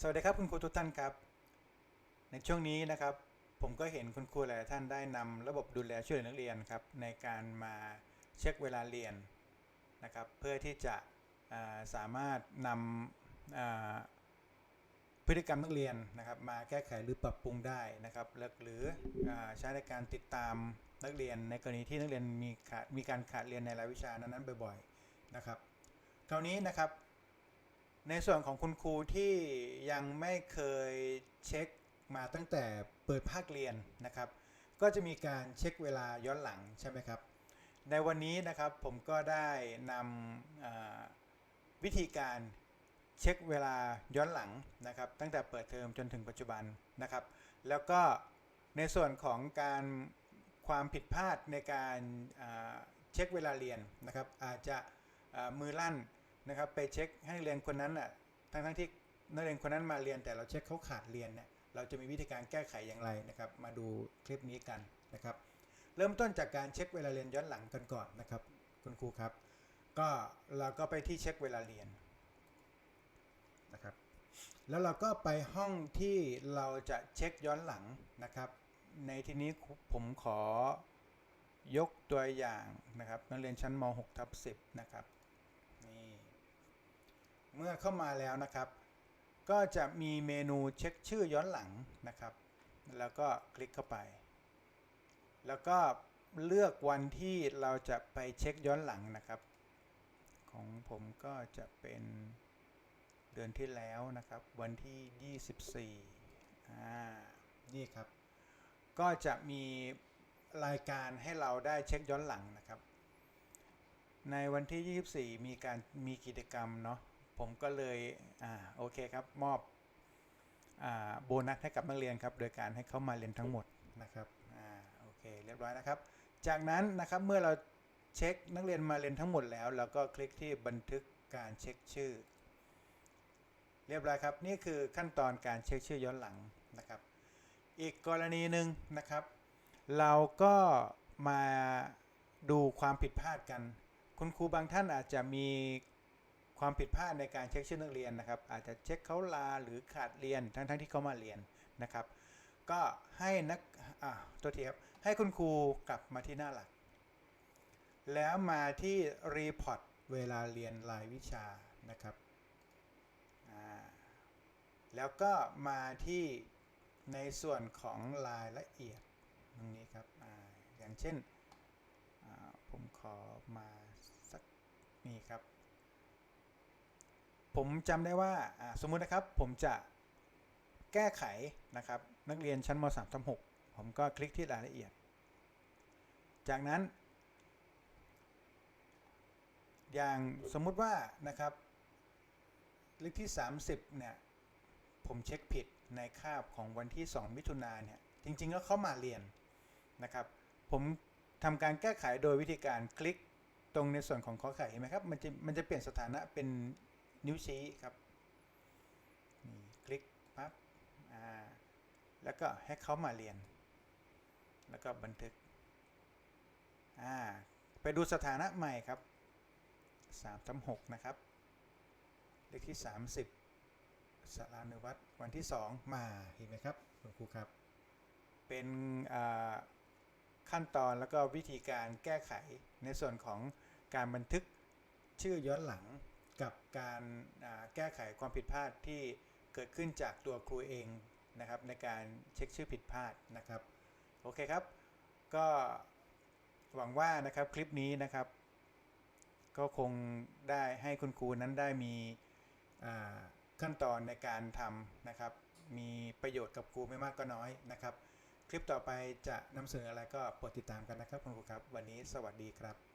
สวัสดีครับคุณครูทุกท่านครับ ในช่วงนี้นะครับ ผมก็เห็นคุณครูหลายท่านได้นำระบบดูแลช่วยเหลือนักเรียนครับ ในการมาเช็คเวลาเรียนนะครับ เพื่อที่จะสามารถนำพฤติกรรมนักเรียนนะครับ มาแก้ไขหรือปรับปรุงได้นะครับหรืออใช้ในการติดตามนักเรียนในกรณีที่นักเรียนมีขาดมีการขาดเรียนในรายวิชานั้นๆบ่อย ๆนะครับ คราวนี้นะครับ ในส่วนของคุณครูที่ยังไม่เคยเช็คมาตั้งแต่เปิดภาคเรียนนะครับ ก็จะมีการเช็คเวลาย้อนหลังใช่ไหมครับ ในวันนี้นะครับผมก็ได้นำวิธีการเช็คเวลาย้อนหลังนะครับ ตั้งแต่เปิดเทอมจนถึงปัจจุบันนะครับ แล้วก็ในส่วนของการความผิดพลาดในการเช็คเวลาเรียนนะครับ อาจจะมือลั่น นะครับไปเช็คให้เรียนคนนั้นอะทั้งทั้งที่นักเรียนคนนั้นมาเรียนแต่เราเช็คเขาขาดเรียนเนี่ยเราจะมีวิธีการแก้ไขอย่างไรนะครับ มาดูคลิปนี้กันนะครับ เริ่มต้นจากการเช็คเวลาเรียนย้อนหลังกันก่อนนะครับ คุณครูครับ ก็เราก็ไปที่เช็คเวลาเรียนนะครับ แล้วเราก็ไปห้องที่เราจะเช็คย้อนหลังนะครับ ในที่นี้ผมขอยกตัวอย่างนะครับนักเรียนชั้นม .6 ทับ10นะครับ เมื่อเข้ามาแล้วนะครับ ก็จะมีเมนูเช็คชื่อย้อนหลังนะครับ แล้วก็คลิกเข้าไป แล้วก็เลือกวันที่เราจะไปเช็คย้อนหลังนะครับ ของผมก็จะเป็นเดือนที่แล้วนะครับ วันที่ 24อ่านี่ครับ ก็จะมีรายการให้เราได้เช็คย้อนหลังนะครับ ในวันที่ 24 มีการมีกิจกรรมเนาะ ผมก็เลยอ่าโอเคครับมอบอ่าโบนัสให้กับนักเรียนครับ โดยการให้เขามาเรียนทั้งหมดนะครับอ่าโอเคเรียบร้อยนะครับ จากนั้นนะครับเมื่อเราเช็คนักเรียนมาเรียนทั้งหมดแล้วเราก็คลิกที่บันทึกการเช็คชื่อ เรียบร้อยครับนี่คือขั้นตอนการเช็คชื่อย้อนหลังนะครับ อีกกรณีหนึ่งนะครับ เราก็มาดูความผิดพลาดกัน คุณครูบางท่านอาจจะมี ความผิดพลาดในการเช็คชื่อนักเรียนนะครับ อาจจะเช็คเขาลาหรือขาดเรียนทั้งๆที่เขามาเรียนนะครับ ก็ให้นักอ่าตัวทีครับให้คุณครูกลับมาที่หน้าหลัก แล้วมาที่รีพอร์ตเวลาเรียนรายวิชานะครับแล้วก็มาที่ในส่วนของรายละเอียดตรงนี้ครับออย่างเช่นผมขอมาสักนี่ครับ ผมจำได้ว่าสมมุตินะครับผมจะแก้ไขนะครับนักเรียนชั้นม .3 ทับ6ผมก็คลิกที่รายละเอียด จากนั้น อย่างสมมุติว่านะครับเลขที่ 30เนี่ยผมเช็คผิดในคาบของวันที่ 2 มิถุนาเนี่ยจริงๆแล้วเข้ามาเรียนนะครับ ผมทำการแก้ไขโดยวิธีการคลิกตรงในส่วนของข้อไข่เห็นไหมครับมันจะมันจะเปลี่ยนสถานะเป็น นิ้วชี้ครับนี่คลิกปั๊บอ่าแล้วก็ให้เขามาเรียน แล้วก็บันทึกอ่าไปดูสถานะใหม่ครับ3ทับ6นะครับ เลขที่ 30สารานุวัตรวันที่ 2 มาเห็นไหมครับคุณครูครับ เป็นขั้นตอนแล้วก็วิธีการแก้ไขในส่วนของการบันทึกชื่อย้อนหลัง กับการแก้ไขความผิดพลาดที่เกิดขึ้นจากตัวครูเองนะครับในการเช็คชื่อผิดพลาดนะครับโอเคครับ ก็หวังว่านะครับคลิปนี้นะครับ ก็คงได้ให้คุณครูนั้นได้มีขั้นตอนในการทำนะครับ มีประโยชน์กับครูไม่มากก็น้อยนะครับ คลิปต่อไปจะนำเสนออะไรก็โปรดติดตามกันนะครับคุณครูครับ วันนี้สวัสดีครับ